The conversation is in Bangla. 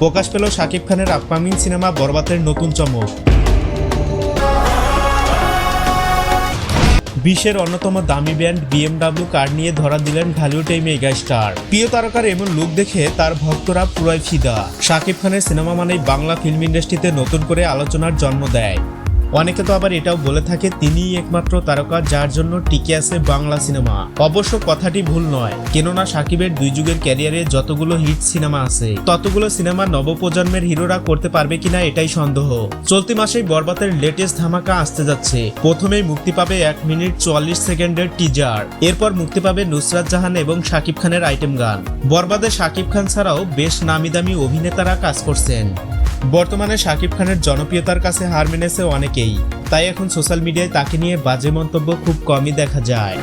প্রকাশ পেল শাকিব খানের আপকামিং সিনেমা বরবাতের নতুন চমক। বিশ্বের অন্যতম দামি ব্যান্ড বিএমডাব্লিউ কার নিয়ে ধরা দিলেন ঢালিউড এই মেগা স্টার। প্রিয় তারকার এমন লুক দেখে তার ভক্তরা পুরাই ফিদা। শাকিব খানের সিনেমা মানেই বাংলা ফিল্ম ইন্ডাস্ট্রিতে নতুন করে আলোচনার জন্ম দেয়। অনেকে তো আবার এটাও বলে থাকে, তিনিই একমাত্র তারকা যার জন্য টিকে আছে বাংলা সিনেমা। অবশ্য কথাটি ভুল নয়, কেননা সাকিবের দুই যুগের ক্যারিয়ারে যতগুলো হিট সিনেমা আছে, ততগুলো সিনেমা নবপ্রজন্মের হিরোরা করতে পারবে কিনা এটাই সন্দেহ। চলতি মাসেই বরবাতের লেটেস্ট ধামাকা আসতে যাচ্ছে। প্রথমেই মুক্তি পাবে এক মিনিট চুয়াল্লিশ সেকেন্ডের টিজার এরপর মুক্তি পাবে নুসরাত জাহান এবং শাকিব খানের আইটেম গান। বরবাদে শাকিব খান ছাড়াও বেশ নামি দামি অভিনেতারা কাজ করছেন। বর্তমানে শাকিব খানের জনপ্রিয়তার কাছে হার মেনেছে অনেকেই, তাই এখন সোশ্যাল মিডিয়ায় তাকে নিয়ে বাজে মন্তব্য খুব কমই দেখা যায়।